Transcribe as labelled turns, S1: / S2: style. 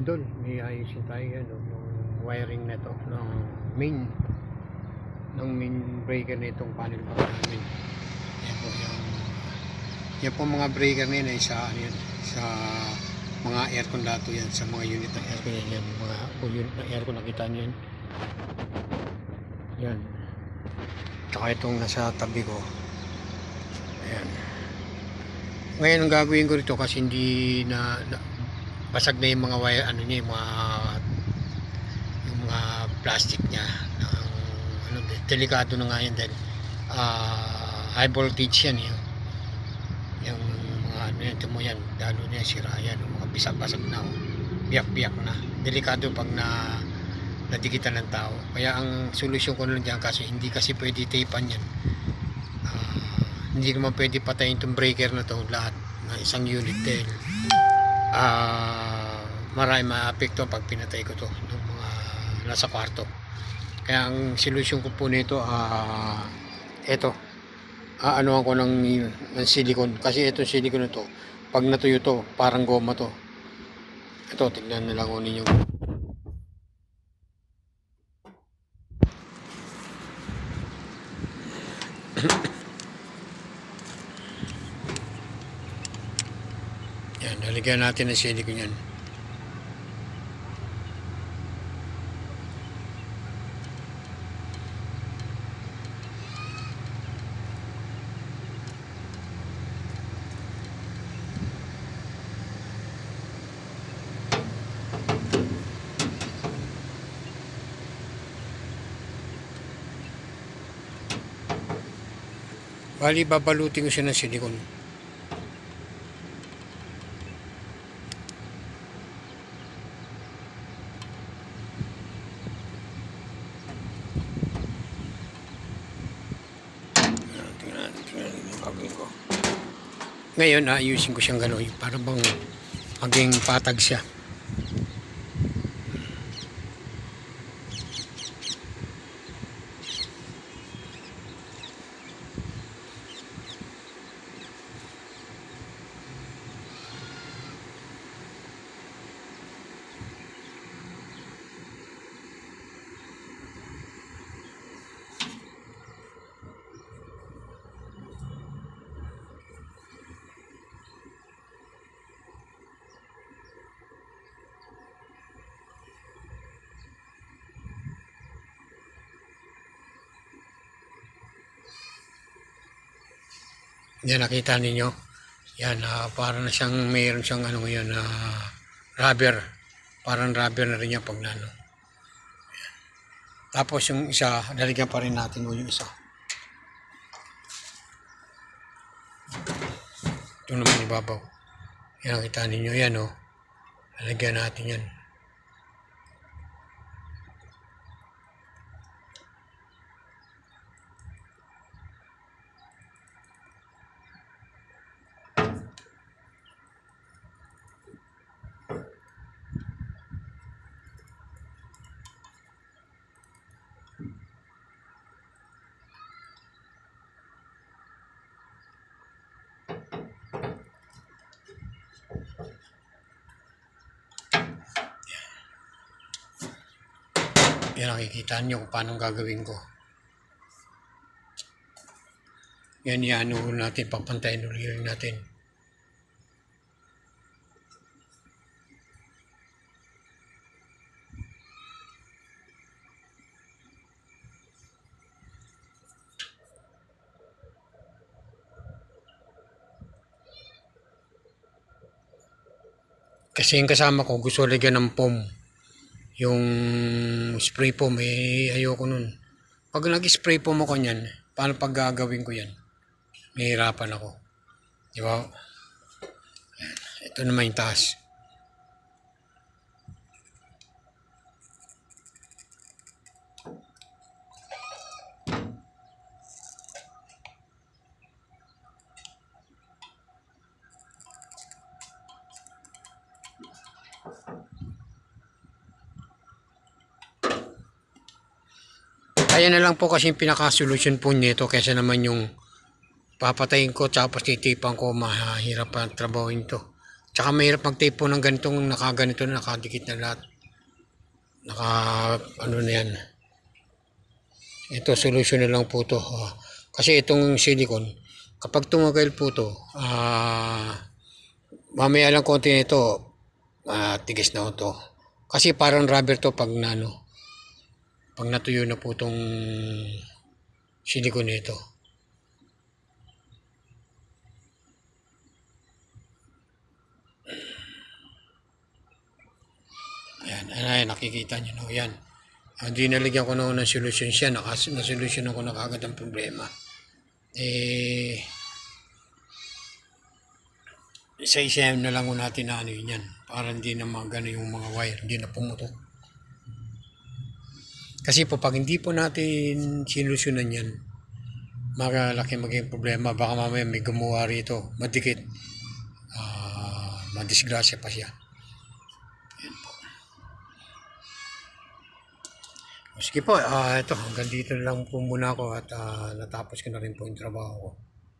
S1: idol, may ayusin tayo yan, no, ng wiring na ng main, ng main breaker na itong panel pa namin. Yan po yung, yan po mga breaker na yan ay sa, ano yan, sa mga aircon dato yan, sa mga unit ng aircon yan, yan mga unit ng aircon, nakita nyo yan. Yan. Tsaka itong nasa tabi ko. Ayan. Ngayon ang gagawin ko rito kasi hindi na, na basag na yung mga wire ano niya, yung mga yung mga plastic niya. Ng, ano, delikado na nga yan dahil ah, high voltage yan yung, yung mga ano yan, mo yan, lalo na yan, sira yan, mga bisag-basag na, oh. biyak-biyak na. Delikado pag na nadikitan ng tao. Kaya ang solusyon ko lang dyan kasi hindi kasi pwede tapean yan. Ah, hindi naman pwede patayin itong breaker na to lahat na isang unit dahil ah marami maapekto pag pinatay ko to ng mga nasa kwarto. Kaya ang solusyon ko po nito ah eto. Aanuhan ko ng, ng silicone. Kasi itong silicone to pag natuyo to parang goma to. Ito tignan na lang ko ninyo. Yan, nalagyan natin ng silicone yan. Bali, babalutin ko siya ng silicone. Gagawin ko. Ngayon, ayusin ko siyang gano'n para bang maging patag siya. Yan, nakita ninyo. Yan, ah, para na siyang mayroon siyang ano ngayon na rubber. Parang rubber na rin yan pag nano. Yan. Tapos yung isa, lalagyan pa rin natin yung isa. Ito naman ibabaw. Yan, nakita ninyo yan, oh. Lalagyan natin yan. Yan, nakikita nyo kung paano gagawin ko. Yan, yan, natin, papantayin ulit natin. Kasi yung kasama ko gusto lagyan ng foam. Yung spray foam, eh, ayoko nun. Pag nag-spray foam ako niyan, paano pag gagawin ko yan? Mahirapan ako. Di ba? Ito naman yung taas. Kaya na lang po kasi yung pinaka-solution po nito kaysa naman yung papatayin ko tapos titipan ko mahirap ang trabaho to. Tsaka mahirap mag-tape po ng ganitong nakaganito na nakadikit na lahat. Naka ano na yan. Ito solution na lang po to. Ah, kasi itong silicone, kapag tumagal po to, ah mamaya lang konti nito, ah tigis na to. Kasi parang rubber to pag nano. Pag natuyo na po tong silicone nito. Ayan, ayan, nakikita nyo, no? Yan. Hindi nalagyan ko noon ng solution siya, nakas nasolusyon ko na kagad ang problema. Eh, isa isa na lang natin na ano yun yan, para hindi na magano yung mga wire, hindi na pumutok. Kasi po, pag hindi po natin sinusunan yan, makalaki maging problema. Baka mamaya may gumawa rito, madikit, ah madisgrasya pa siya. Yan po. Sige po, ah ito, hanggang dito na lang po muna ako at ah, natapos ko na rin po yung trabaho ko.